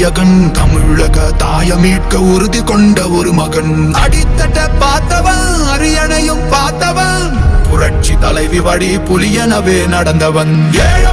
நாயகன் தமிழக தாய மீட்க உறுதி கொண்ட ஒரு மகன். அடித்தட்ட பார்த்தவன் அரியணையும் பார்த்தவன். புரட்சி தலைவி வழி புலியனவே நடந்தவன். ஏழ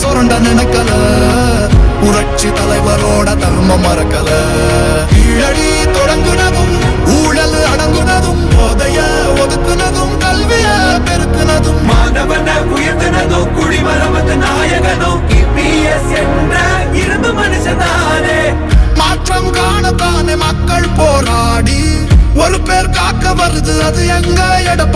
சுரண்ட நினைக்கல. புரட்சி தலைவரோட தர்மம் மறக்கல. கீழடி தொடங்குனதும் ஊழல் அடங்குனதும் போதைய ஒதுக்குனதும் கல்விய பெருக்குனதும். மாணவன உயர்த்தினதோ குடிமரமத்து நாயகனோ இபிஎஸ் என்ற இரும்பு மனுஷனானே மாற்றம் காணத்தானே மக்கள் போராடி. ஒரு பேர் காக்க வருது அது எங்க எடப்பாடி?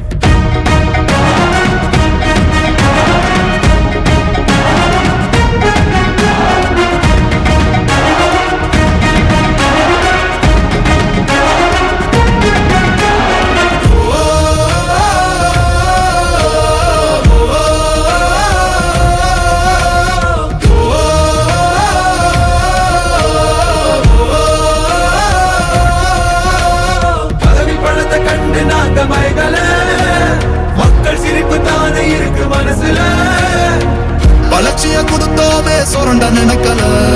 நினைக்கல.